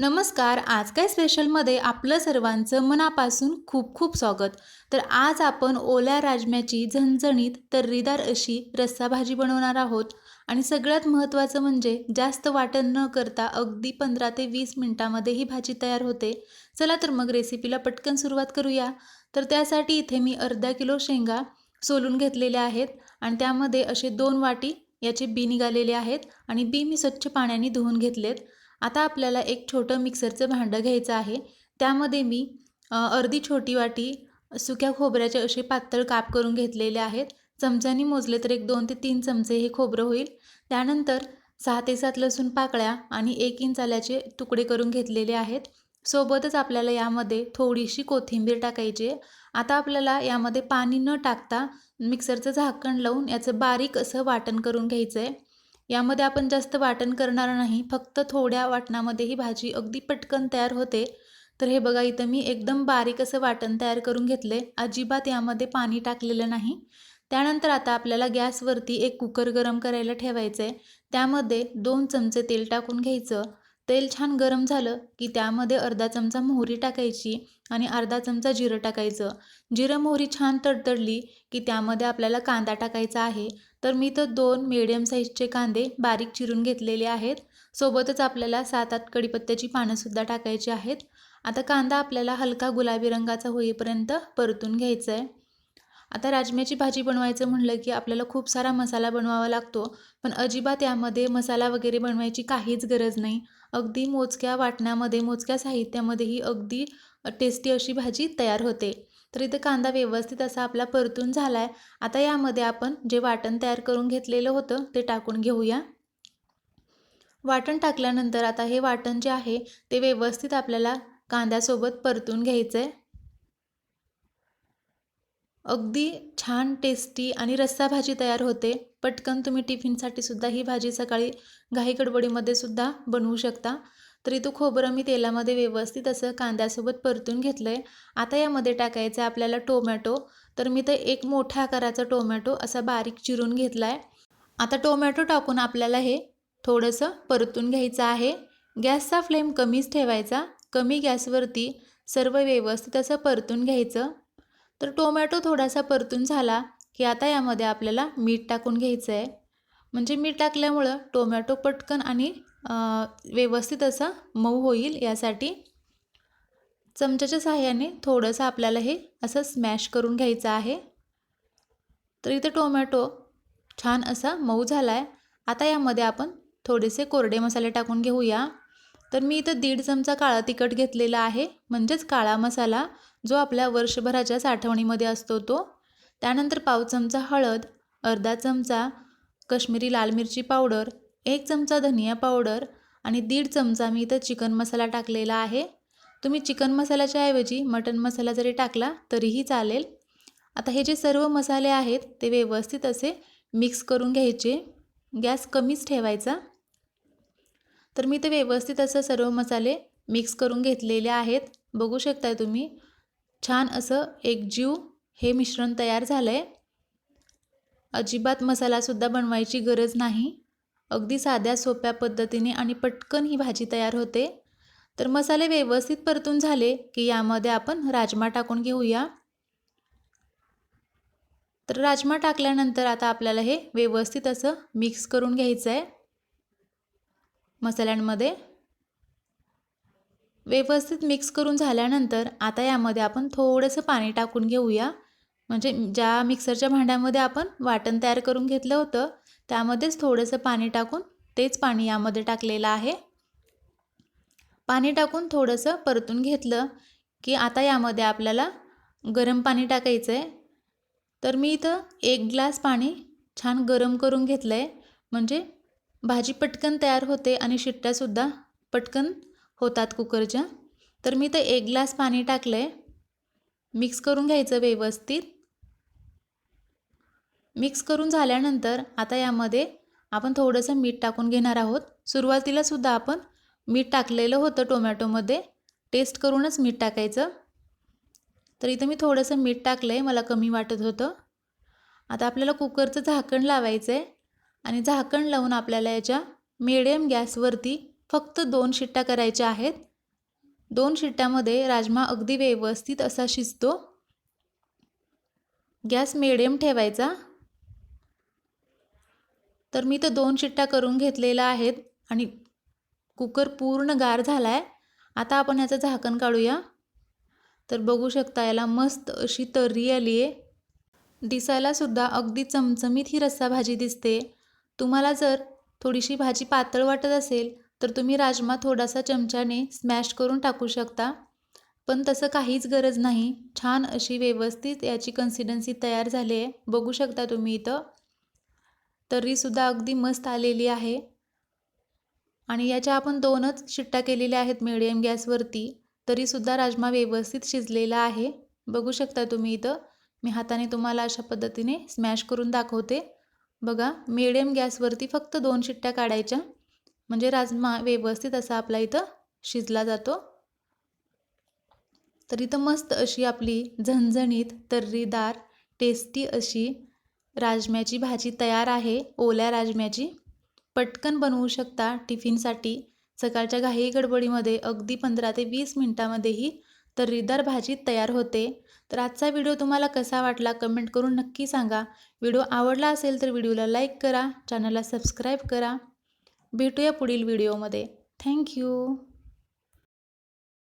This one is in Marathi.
नमस्कार आज काय स्पेशलमध्ये आपलं सर्वांचं मनापासून खूप खूप स्वागत. तर आज आपण ओल्या राजम्याची झणझणीत तर्रीदार अशी रस्सा भाजी बनवणार आहोत. आणि सगळ्यात महत्त्वाचं म्हणजे जास्त वाटण न करता अगदी पंधरा ते वीस मिनटामध्ये ही भाजी तयार होते. चला तर मग रेसिपीला पटकन सुरुवात करूया. तर त्यासाठी इथे मी अर्धा किलो शेंगा सोलून घेतलेल्या आहेत आणि त्यामध्ये असे दोन वाटी याचे बी निघालेले आहेत आणि बी मी स्वच्छ पाण्याने धुवून घेतलेत. आता आपल्याला एक छोटं मिक्सरचं भांडं घ्यायचं आहे. त्यामध्ये मी अर्धी छोटी वाटी सुक्या खोबऱ्याचे असे पातळ काप करून घेतलेले आहेत. चमच्यानी मोजले तर एक दोन ते तीन चमचे हे खोबरं होईल. त्यानंतर सहा ते सात लसूण पाकळ्या आणि एक इंच आल्याचे तुकडे करून घेतलेले आहेत. सोबतच आपल्याला यामध्ये थोडीशी कोथिंबीर टाकायची आहे. आता आपल्याला यामध्ये पाणी न टाकता मिक्सरचं झाकण लावून याचं बारीक असं वाटण करून घ्यायचं आहे. यामध्ये आपण जास्त वाटण करणार नाही फक्त थोड्या वाटणामध्ये ही भाजी अगदी पटकन तयार होते. तर हे बघा इथं मी एकदम बारीक असं वाटण तयार करून घेतले. अजिबात यामध्ये पाणी टाकलेलं नाही. त्यानंतर आता आपल्याला गॅसवरती एक कुकर गरम करायला ठेवायचं आहे त्यामध्ये दोन चमचे तेल टाकून घ्यायचं. तेल छान गरम झालं की त्यामध्ये अर्धा चमचा मोहरी टाकायची आणि अर्धा चमचा जिरं टाकायचं. जिरं मोहरी छान तडतडली की त्यामध्ये आपल्याला कांदा टाकायचा आहे. तर मी तर दोन मिडियम साईजचे कांदे बारीक चिरून घेतलेले आहेत. सोबतच आपल्याला सात आठ कडीपत्त्याची पानंसुद्धा टाकायची आहेत. आता कांदा आपल्याला हलका गुलाबी रंगाचा होईपर्यंत परतून घ्यायचा आहे आता राजम्याची भाजी बनवायचं म्हणलं की आपल्याला खूप सारा मसाला बनवावा लागतो. पण अजिबात यामध्ये मसाला वगैरे बनवायची काहीच गरज नाही. अगदी मोजक्या वाटण्यामध्ये मोजक्या साहित्यामध्येही अगदी टेस्टी अशी भाजी तयार होते. तर इथं कांदा व्यवस्थित असा आपला परतून झाला आहे आता यामध्ये आपण जे वाटण तयार करून घेतलेलं होतं ते टाकून घेऊया. वाटण टाकल्यानंतर आता हे वाटण जे आहे ते व्यवस्थित आपल्याला कांद्यासोबत परतून घ्यायचं आहे अगदी छान टेस्टी आणि रस्सा भाजी तयार होते. पटकन तुम्ही टिफिनसाठी सुद्धा ही भाजी सकाळी घाई गडबडीमध्ये सुद्धा बनवू शकता. तर इथं खोबरं मी तेलामध्ये व्यवस्थित असं कांद्यासोबत परतून घेतलं आहे आता यामध्ये टाकायचं आहे आपल्याला टोमॅटो. तर मी तर एक मोठ्या आकाराचा टोमॅटो असा बारीक चिरून घेतला आहे आता टोमॅटो टाकून आपल्याला हे थोडंसं परतून घ्यायचं आहे. गॅसचा फ्लेम कमीच ठेवायचा. कमी गॅसवरती सर्व व्यवस्थित असं परतून घ्यायचं. तर टोमॅटो थोडासा परतून झाला की आता यामध्ये आपल्याला मीठ टाकून घ्यायचं आहे म्हणजे मीठ टाकल्यामुळं टोमॅटो पटकन आणि व्यवस्थित असा मऊ होईल यासाठी. चमच्याच्या साह्याने थोडंसं आपल्याला हे असं स्मॅश करून घ्यायचं आहे. तर इथे टोमॅटो छान असा मऊ झाला आहे आता यामध्ये आपण थोडेसे कोरडे मसाले टाकून घेऊया. तर मी इथं दीड चमचा काळा तिखट घेतलेला आहे. म्हणजेच काळा मसाला जो आपल्या वर्षभराच्या साठवणीमध्ये असतो तो. त्यानंतर पाव चमचा हळद अर्धा चमचा कश्मीरी लाल मिरची पावडर एक चमचा धनिया पावडर आणि दीड चमचा मी इथं चिकन मसाला टाकलेला आहे. तुम्ही चिकन मसाल्याच्या ऐवजी मटन मसाला जरी टाकला तरीही चालेल. आता हे जे सर्व मसाले आहेत ते व्यवस्थित असे मिक्स करून घ्यायचे. गॅस कमीच ठेवायचा. तर मी ते व्यवस्थित असं सर्व मसाले मिक्स करून घेतलेले आहेत. बघू शकताय तुम्ही छान असं एकजीव हे मिश्रण तयार झालं आहे अजिबात मसालासुद्धा बनवायची गरज नाही. अगदी साध्या सोप्या पद्धतीने आणि पटकन ही भाजी तयार होते. तर मसाले व्यवस्थित परतून झाले की यामध्ये आपण राजमा टाकून घेऊया. तर राजमा टाकल्यानंतर आता आपल्याला हे व्यवस्थित असं मिक्स करून घ्यायचं आहे मसाल्यांमध्ये व्यवस्थित मिक्स करून झाल्यानंतर आता यामध्ये आपण थोडंसं पाणी टाकून घेऊया. म्हणजे ज्या मिक्सरच्या भांड्यामध्ये आपण वाटण तयार करून घेतलं होतं त्यामध्येच थोडंसं पाणी टाकून तेच पाणी यामध्ये टाकलेलं आहे. पाणी टाकून थोडंसं परतून घेतलं की आता यामध्ये आपल्याला गरम पाणी टाकायचं आहे. तर मी इथं एक ग्लास पाणी छान गरम करून घेतलं आहे म्हणजे भाजी पटकन तयार होते आणि शिट्ट्यासुद्धा पटकन होतात कुकरच्या. तर मी इथं एक ग्लास पाणी टाकलं आहे मिक्स करून घ्यायचं व्यवस्थित. मिक्स करून झाल्यानंतर आता यामध्ये आपण थोडंसं मीठ टाकून घेणार आहोत. सुरुवातीलासुद्धा आपण मीठ टाकलेलं होतं टोमॅटोमध्ये. टेस्ट करूनच मीठ टाकायचं. तर इथं मी थोडंसं मीठ टाकलं आहे मला कमी वाटत होतं. आता आपल्याला कुकरचं झाकण लावायचं आहे आणि झाकण लावून आपल्याला याच्या मिडियम गॅसवरती फक्त दोन शिट्ट्या करायच्या आहेत. दोन शिट्ट्यामध्ये राजमा अगदी व्यवस्थित असा शिजतो. गॅस मिडियम ठेवायचा. तर मी तर दोन शिट्ट्या करून घेतलेल्या आहेत आणि कुकर पूर्ण गार झाला आहे आता आपण याचं झाकण काढूया. तर बघू शकता याला मस्त अशी तर्री आली आहे. दिसायलासुद्धा अगदी चमचमीत ही रस्सा भाजी दिसते. तुम्हाला जर थोडीशी भाजी पातळ वाटत असेल तर तुम्ही राजमा थोडासा चमच्याने स्मॅश करून टाकू शकता. पण तसं काहीच गरज नाही. छान अशी व्यवस्थित याची कन्सिडन्सी तयार झाली आहे. बघू शकता तुम्ही इथं. तर्रीसुद्धा अगदी मस्त आलेली आहे. आणि याच्या आपण दोनच शिट्ट्या केलेल्या आहेत मिडियम गॅसवरती तरीसुद्धा राजमा व्यवस्थित शिजलेला आहे. बघू शकता तुम्ही इथं. मी हाताने तुम्हाला अशा पद्धतीने स्मॅश करून दाखवते. बघा मिडियम गॅसवरती फक्त दोन शिट्ट्या काढायच्या. म्हणजे राजमा व्यवस्थित असा आपला इथं शिजला जातो. तर इथं मस्त अशी आपली झणझणीत तर्रीदार टेस्टी अशी राजम्याची भाजी तयार आहे. ओल्या राजम्याची. पटकन बनवू शकता टिफिनसाठी. सकाळच्या घाई गडबडीमध्ये अगदी पंधरा ते वीस मिनटामध्येही तर्रीदार भाजी तयार होते. तर आजचा व्हिडिओ तुम्हाला कसा वाटला कमेंट करून नक्की सांगा. व्हिडिओ आवडला असेल तर व्हिडिओला लाईक करा. चॅनलला सबस्क्राईब करा. भेटूया पुढील व्हिडिओमध्ये. थँक्यू